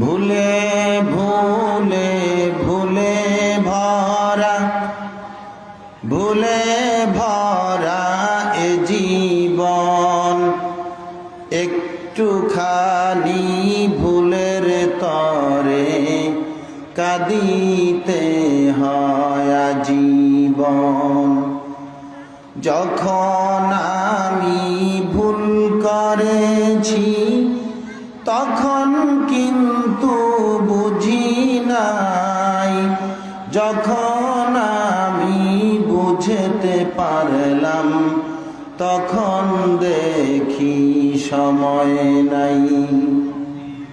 ভুলে ভুলে ভুলে ভরা ভুলে ভরা এ জীবন। একটু একটুখানি ভুলের তরে কাঁদিতে হয় জীবন যখন আমি ভুল করেছি, তখন কিন্তু যখন আমি বুঝতে পারলাম, তখন দেখি সময় নাই।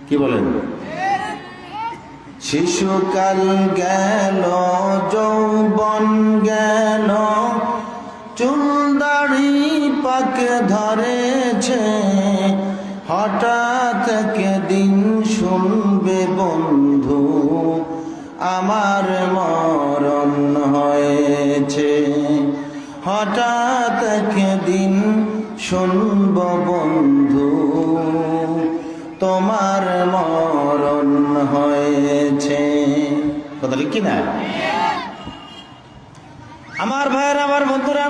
কি বলেন? শিশুকাল গেল, যৌবন গেল চুল দাড়ি পাক ধরেছে। হঠাৎ দিন শুনবে বন্ধু আমার মরণ হয়েছে। হঠাৎ দিন শুনব বন্ধু, তোমার মরণ হয়েছে। কথা ঠিক কিনা? আমার ভাইয়ের, আমার বন্ধুরা,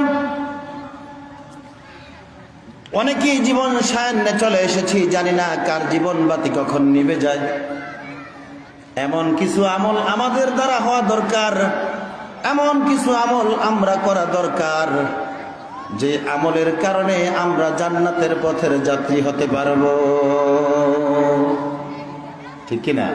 অনেকেই জীবন সায়নে চলে এসেছি, জানি না কার জীবন বাতি কখন নিবে যায়। এমন কিছু আমল আমাদের দ্বারা হওয়া দরকার। এমন কিছু আমল আমরা করা দরকার। যে আমলের কারণে আমরা জান্নাতের পথের যাত্রী হতে পারব। ঠিক কিনা?